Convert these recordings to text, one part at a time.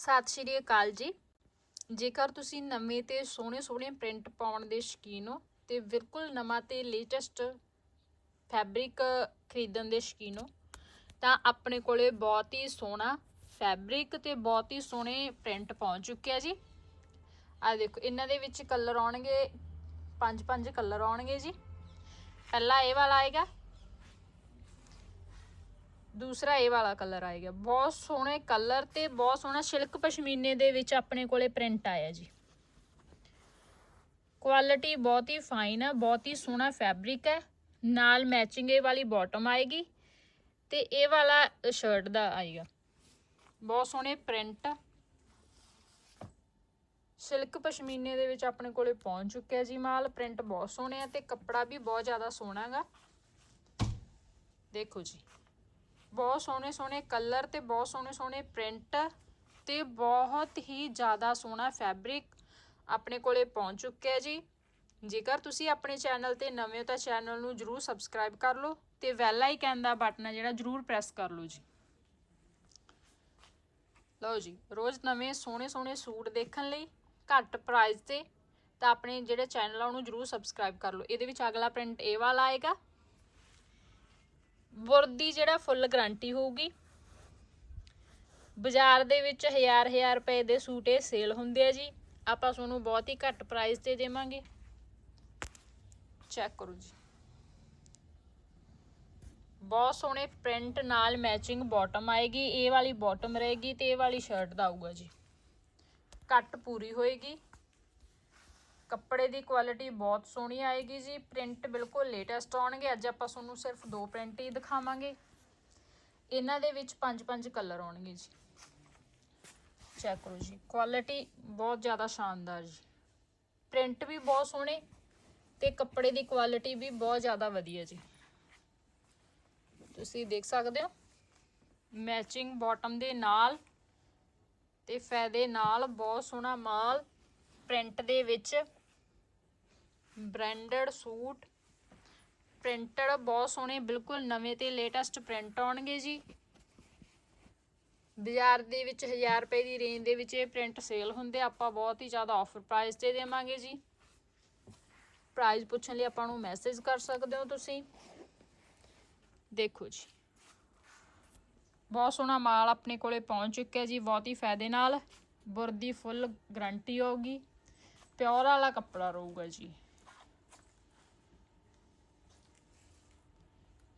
ਸਤਿ ਸ਼੍ਰੀ ਅਕਾਲ ਜੀ। ਜੇਕਰ ਤੁਸੀਂ ਨਵੇਂ ਤੇ ਸੋਹਣੇ ਸੋਹਣੇ ਪ੍ਰਿੰਟ ਪਾਉਣ ਦੇ ਸ਼ੌਕੀਨ ਹੋ ਤੇ ਬਿਲਕੁਲ ਨਵਾਂ ਤੇ ਲੇਟੈਸਟ ਫੈਬਰਿਕ ਖਰੀਦਣ ਦੇ ਸ਼ੌਕੀਨ ਹੋ, ਤਾਂ ਆਪਣੇ ਕੋਲੇ ਬਹੁਤ ਹੀ ਸੋਹਣਾ ਫੈਬਰਿਕ ਤੇ ਬਹੁਤ ਹੀ ਸੋਹਣੇ ਪ੍ਰਿੰਟ ਪਹੁੰਚ ਚੁੱਕਿਆ ਜੀ। ਆ ਦੇਖੋ, ਇਹਨਾਂ ਦੇ ਵਿੱਚ ਕਲਰ ਆਉਣਗੇ ਪੰਜ ਪੰਜ ਕਲਰ ਆਉਣਗੇ ਜੀ। ਪਹਿਲਾ ਇਹ ਵਾਲਾ ਆਏਗਾ ਦੂਸਰਾ ਇਹ ਵਾਲਾ ਕਲਰ ਆਏਗਾ ਬਹੁਤ ਸੋਹਣੇ ਕਲਰ ਤੇ ਬਹੁਤ ਸੋਹਣਾ ਸਿਲਕ ਪਸ਼ਮੀਨੇ ਦੇ ਵਿੱਚ ਆਪਣੇ ਕੋਲੇ ਪ੍ਰਿੰਟ ਆਇਆ ਜੀ। ਕੁਆਲਿਟੀ ਬਹੁਤ ਹੀ ਫਾਈਨ ਆ, ਬਹੁਤ ਹੀ ਸੋਹਣਾ ਫੈਬਰਿਕ ਹੈ ਨਾਲ ਮੈਚਿੰਗ ਇਹ ਵਾਲੀ ਬਾਟਮ ਆਏਗੀ ਤੇ ਇਹ ਵਾਲਾ ਸ਼ਰਟ ਦਾ ਆਏਗਾ। ਬਹੁਤ ਸੋਹਣੇ ਪ੍ਰਿੰਟ ਸਿਲਕ ਪਸ਼ਮੀਨੇ ਦੇ ਵਿੱਚ ਆਪਣੇ ਕੋਲੇ ਪਹੁੰਚ ਚੁੱਕਿਆ ਜੀ ਮਾਲ। ਪ੍ਰਿੰਟ ਬਹੁਤ ਸੋਹਣੇ ਆ ਤੇ ਕੱਪੜਾ ਵੀ ਬਹੁਤ ਜ਼ਿਆਦਾ ਸੋਹਣਾ ਹੈਗਾ ਦੇਖੋ ਜੀ। ਬਹੁਤ ਸੋਹਣੇ ਸੋਹਣੇ ਕਲਰ ਤੇ ਬਹੁਤ ਸੋਹਣੇ ਸੋਹਣੇ ਪ੍ਰਿੰਟ ਤੇ ਬਹੁਤ ਹੀ ਜ਼ਿਆਦਾ ਸੋਹਣਾ ਫੈਬਰਿਕ ਆਪਣੇ ਕੋਲੇ ਪਹੁੰਚ ਚੁੱਕਿਆ ਜੀ। ਜੇਕਰ ਤੁਸੀਂ ਆਪਣੇ ਚੈਨਲ ਤੇ ਨਵੇਂ ਹੋ ਤਾਂ ਚੈਨਲ ਨੂੰ ਜਰੂਰ ਸਬਸਕ੍ਰਾਈਬ ਕਰ ਲਓ ਤੇ ਬੈਲ ਆਈਕਨ ਦਾ ਬਟਨ ਹੈ ਜਿਹੜਾ ਜਰੂਰ ਪ੍ਰੈਸ ਕਰ ਲਓ ਜੀ। ਲਓ ਜੀ, ਰੋਜ਼ ਨਵੇਂ ਸੋਹਣੇ ਸੋਹਣੇ ਸੂਟ ਦੇਖਣ ਲਈ ਘੱਟ ਪ੍ਰਾਈਸ ਤੇ ਤਾਂ ਆਪਣੇ ਜਿਹੜੇ ਚੈਨਲ ਆ ਉਹਨੂੰ ਜਰੂਰ ਸਬਸਕ੍ਰਾਈਬ ਕਰ ਲਓ। ਇਹਦੇ ਵਿੱਚ ਅਗਲਾ ਪ੍ਰਿੰਟ ਇਹ ਵਾਲਾ ਆਏਗਾ। ਵਰਦੀ ਜਿਹੜਾ ਫੁੱਲ ਗਾਰੰਟੀ ਹੋਊਗੀ। ਬਾਜ਼ਾਰ ਦੇ ਵਿੱਚ ਹਜ਼ਾਰ ਹਜ਼ਾਰ ਰੁਪਏ ਦੇ ਸੂਟ ਇਹ ਸੇਲ ਹੁੰਦੇ ਆ ਜੀ। ਆਪਾਂ ਤੁਹਾਨੂੰ ਬਹੁਤ ਹੀ ਘੱਟ ਪ੍ਰਾਈਸ ਤੇ ਦੇਵਾਂਗੇ। ਚੈੱਕ ਕਰੋ ਜੀ। ਬਹੁਤ ਸੋਹਣੇ ਪ੍ਰਿੰਟ ਨਾਲ ਮੈਚਿੰਗ ਬਾਟਮ ਆਏਗੀ। ਇਹ ਵਾਲੀ ਬਾਟਮ ਰਹੇਗੀ ਤੇ ਇਹ ਵਾਲੀ ਸ਼ਰਟ ਦਾ ਆਊਗਾ ਜੀ। ਕੱਟ ਪੂਰੀ ਹੋਏਗੀ। ਕੱਪੜੇ ਦੀ ਕੁਆਲਿਟੀ ਬਹੁਤ ਸੋਹਣੀ ਆਏਗੀ ਜੀ। ਪ੍ਰਿੰਟ ਬਿਲਕੁਲ ਲੇਟੈਸਟ ਆਉਣਗੇ। ਅੱਜ ਆਪਾਂ ਤੁਹਾਨੂੰ ਸਿਰਫ ਦੋ ਪ੍ਰਿੰਟ ਹੀ ਦਿਖਾਵਾਂਗੇ। ਇਹਨਾਂ ਦੇ ਵਿੱਚ ਪੰਜ ਪੰਜ ਕਲਰ ਆਉਣਗੇ ਜੀ। ਚੈੱਕ ਕਰੋ ਜੀ। ਕੁਆਲਿਟੀ ਬਹੁਤ ਜ਼ਿਆਦਾ ਸ਼ਾਨਦਾਰ ਜੀ। ਪ੍ਰਿੰਟ ਵੀ ਬਹੁਤ ਸੋਹਣੇ ਤੇ ਕੱਪੜੇ ਦੀ ਕੁਆਲਿਟੀ ਵੀ ਬਹੁਤ ਜ਼ਿਆਦਾ ਵਧੀਆ ਜੀ। ਤੁਸੀਂ ਦੇਖ ਸਕਦੇ ਹੋ? ਮੈਚਿੰਗ ਬਾਟਮ ਦੇ ਨਾਲ ਤੇ ਫਾਇਦੇ ਨਾਲ ਬਹੁਤ ਸੋਹਣਾ ਮਾਲ ਪ੍ਰਿੰਟ ਦੇ ਵਿੱਚ ਬ੍ਰਾਂਡਡ ਸੂਟ। ਪ੍ਰਿੰਟਡ ਬਹੁਤ ਸੋਹਣੇ, ਬਿਲਕੁਲ ਨਵੇਂ ਤੇ ਲੇਟੈਸਟ ਪ੍ਰਿੰਟ ਆਉਣਗੇ ਜੀ। ਬਾਜ਼ਾਰ ਦੇ ਵਿੱਚ 1000 ਰੁਪਏ ਦੀ ਰੇਂਜ ਦੇ ਵਿੱਚ ਇਹ ਪ੍ਰਿੰਟ ਸੇਲ ਹੁੰਦੇ, ਆਪਾਂ ਬਹੁਤ ਹੀ ਜ਼ਿਆਦਾ ਆਫਰ ਪ੍ਰਾਈਸ ਤੇ ਦੇਵਾਂਗੇ ਜੀ। ਪ੍ਰਾਈਸ ਪੁੱਛਣ ਲਈ ਆਪਾਂ ਨੂੰ ਮੈਸੇਜ ਕਰ ਸਕਦੇ ਹੋ ਤੁਸੀਂ। ਦੇਖੋ ਜੀ। ਬਹੁਤ ਸੋਹਣਾ ਮਾਲ ਆਪਣੇ ਕੋਲੇ ਪਹੁੰਚ ਚੁੱਕਿਆ ਜੀ, ਬਹੁਤ ਹੀ ਫਾਇਦੇ ਨਾਲ। ਬੁਰਦੀ ਫੁੱਲ ਗਰੰਟੀ ਹੋਊਗੀ। ਪਿਓਰ ਵਾਲਾ ਕੱਪੜਾ ਰਹੂਗਾ ਜੀ।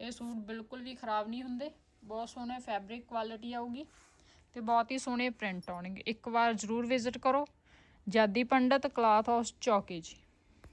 ਇਹ ਸੂਟ ਬਿਲਕੁਲ ਵੀ ਖਰਾਬ ਨਹੀਂ ਹੁੰਦੇ। ਬਹੁਤ ਸੋਹਣੇ ਫੈਬਰਿਕ ਕੁਆਲਿਟੀ ਆਊਗੀ ਤੇ ਬਹੁਤ ਹੀ ਸੋਹਣੇ ਪ੍ਰਿੰਟ ਆਉਣਗੇ। ਇੱਕ ਵਾਰ ਜ਼ਰੂਰ ਵਿਜ਼ਿਟ ਕਰੋ। ਜਾਦੀ ਪੰਡਤ ਕਲਾਥ ਹਾਊਸ ਚੌਕੇ ਜੀ।